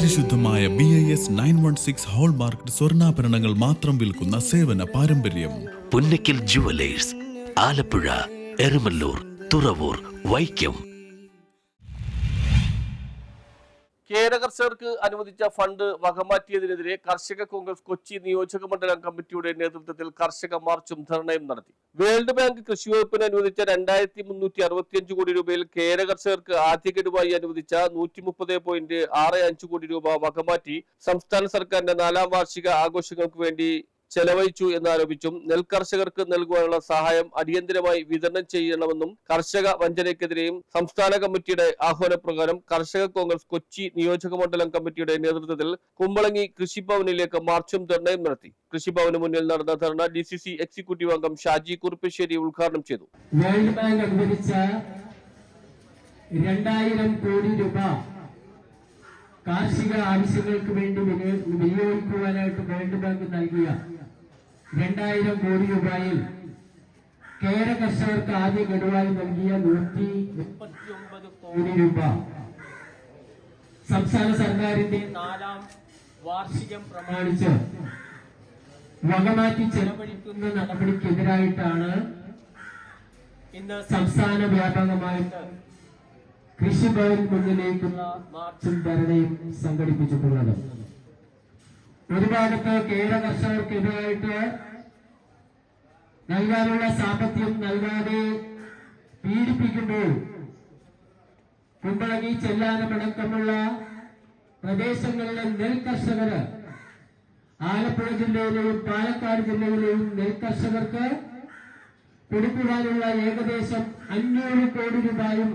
പരിശുദ്ധമായ B I S nine one six hallmark സ്വർണാഭരണങ്ങൾ മാത്രം വിൽക്കുന്ന സേവന പാരമ്പര്യം. പുന്നക്കിൽ ജുവലേഴ്സ് ആലപ്പുഴ എരുമല്ലൂർ തുറവൂർ വൈക്കം കേരകർഷകർക്ക് അനുവദിച്ച ഫണ്ട് വകമാറ്റിയതിനെതിരെ കർഷക കോൺഗ്രസ് കൊച്ചി നിയോജക മണ്ഡലം കമ്മിറ്റിയുടെ നേതൃത്വത്തിൽ കർഷക മാർച്ചും ധർണയും നടത്തി. വേൾഡ് ബാങ്ക് കൃഷി വകുപ്പിന് അനുവദിച്ച രണ്ടായിരത്തി മുന്നൂറ്റി അറുപത്തിയഞ്ച് കോടി രൂപയിൽ കേരകർഷകർക്ക് ആദ്യ ഗഡുവായി അനുവദിച്ച നൂറ്റി മുപ്പത് പോയിന്റ് ആറ് അഞ്ച് കോടി രൂപ വകമാറ്റി സംസ്ഥാന സർക്കാരിന്റെ നാലാം വാർഷിക ആഘോഷങ്ങൾക്ക് വേണ്ടി ചെലവഴിച്ചു എന്നാരോപിച്ചും നെൽകർഷകർക്ക് നൽകുവാനുള്ള സഹായം അടിയന്തരമായി വിതരണം ചെയ്യണമെന്നും കർഷക വഞ്ചനയ്ക്കെതിരെയും സംസ്ഥാന കമ്മിറ്റിയുടെ ആഹ്വാനപ്രകാരം കർഷക കോൺഗ്രസ് കൊച്ചി നിയോജക മണ്ഡലം കമ്മിറ്റിയുടെ നേതൃത്വത്തിൽ കുമ്പളങ്ങി കൃഷിഭവനിലേക്ക് മാർച്ചും ധർണയും നടത്തി. കൃഷിഭവന് മുന്നിൽ നടന്ന dharna D C C executive അംഗം ഷാജി കുറുപ്പശ്ശേരി ഉദ്ഘാടനം ചെയ്തു. വേൾഡ് ബാങ്ക് അനുവദിച്ച രണ്ടായിരം കോടി രൂപ കാർഷിക ആവശ്യങ്ങൾക്ക് വേണ്ടി വിനിയോ- വിനിയോഗിക്കുവാനായിട്ട് വേൾഡ് ബാങ്ക് നൽകിയ രണ്ടായിരം കോടി രൂപയിൽ കേര കർഷകർക്ക് ആദ്യ ഗഡുവായി നൽകിയ നൂറ്റി മുപ്പത്തിയൊമ്പത് കോടി രൂപ. സംസ്ഥാന സർക്കാരിന്റെ നാലാം വാർഷികം പ്രമാണിച്ച് വകമാറ്റി ചെലവഴിക്കുന്ന നടപടിക്കെതിരായിട്ടാണ് ഇന്ന് സംസ്ഥാന വ്യാപകമായിട്ട് കൃഷിഭവൻ മുന്നിലേക്കുള്ള മാർച്ചും ധരണയും സംഘടിപ്പിച്ചിട്ടുള്ളത്. ഒരു ഭാഗത്ത് കേര കർഷകർക്കെതിരായിട്ട് നൽകാനുള്ള സാമ്പത്തികം നൽകാതെ പീഡിപ്പിക്കുമ്പോൾ കുമ്പളങ്ങി ചെല്ലാനമടക്കമുള്ള പ്രദേശങ്ങളിലെ നെൽകർഷകര് ആലപ്പുഴ ജില്ലയിലെയും പാലക്കാട് ജില്ലയിലെയും നെൽകർഷകർക്ക് കൊടുക്കുവാനുള്ള ഏകദേശം അഞ്ഞൂറ് കോടി രൂപയും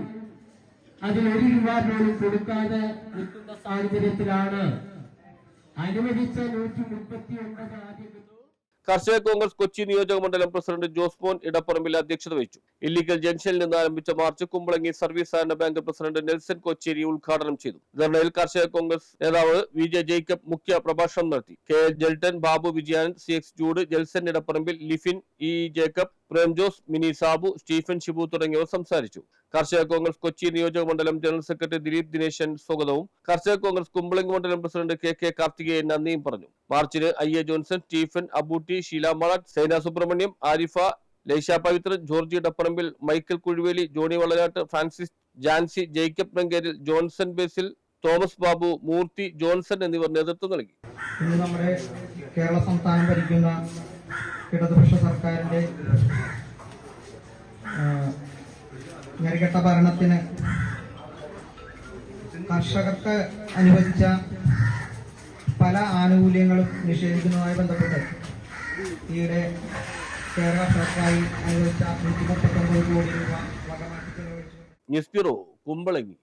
അതിൽ ഒരു രൂപ പോലും കൊടുക്കാതെ നിൽക്കുന്ന സാഹചര്യത്തിലാണ് കർഷക കോൺഗ്രസ് കൊച്ചി നിയോജക മണ്ഡലം പ്രസിഡന്റ് ജോസ് ജോസ്മോൻ ഇടപ്പറമ്പിൽ അധ്യക്ഷത വഹിച്ചു. ഇല്ലീഗൽ ജംഗ്ഷനിൽ നിന്ന് ആരംഭിച്ച മാർച്ച് കുമ്പളങ്ങി സർവീസ് സഹകരണ ബാങ്ക് പ്രസിഡന്റ് നെൽസൺ കൊച്ചേരി ഉദ്ഘാടനം ചെയ്തു. ധർണയിൽ കർഷക കോൺഗ്രസ് നേതാവ് വി ജെ ജേക്കബ് മുഖ്യ പ്രഭാഷണം നടത്തി. K Jelton Babu Vijayanand C X Jude Jelson Edapparambil Liffin E Jacob Prem Jose Mini Sabu Stephen Shibu തുടങ്ങിയവർ സംസാരിച്ചു. കർഷക കോൺഗ്രസ് കൊച്ചി നിയോജക മണ്ഡലം ജനറൽ സെക്രട്ടറി ദിലീപ് ദിനേശൻ സ്വാഗതവും. കർഷക കോൺഗ്രസ് കുമ്പളിംഗ് മണ്ഡലം പ്രസിഡന്റ് കെ കെ കാർത്തികേയൻ നന്ദിയും പറഞ്ഞു. മാർച്ചിന് I A Johnson Stephen Abootty Sheela Malak Sena Subramaniam Arifa Laisha Pavithran Georgy Dapparambil Michael Kuzhuveli Johnny Valarattu Francis Jancy Jacob Nangeril Johnson Basil Thomas Babu Moorthy Johnson എന്നിവർ നേതൃത്വം നൽകി. നമ്മുടെ കേരള സംസ്ഥാനം ഭരിക്കുന്ന ഇടതുപക്ഷ സർക്കാരിന്റെ ആ, നെറികെട്ട ഭരണത്തിന് കർഷകർക്ക് അനുവദിച്ച പല ആനുകൂല്യങ്ങളും നിഷേധിക്കുന്നതുമായി ബന്ധപ്പെട്ട് ഈയിടെ കേരള സർക്കാരിൽ അനുവദിച്ച നൂറ്റി മുപ്പത്തൊമ്പത് കോടി രൂപ ന്യൂസ് ബ്യൂറോ കുമ്പളങ്ങി.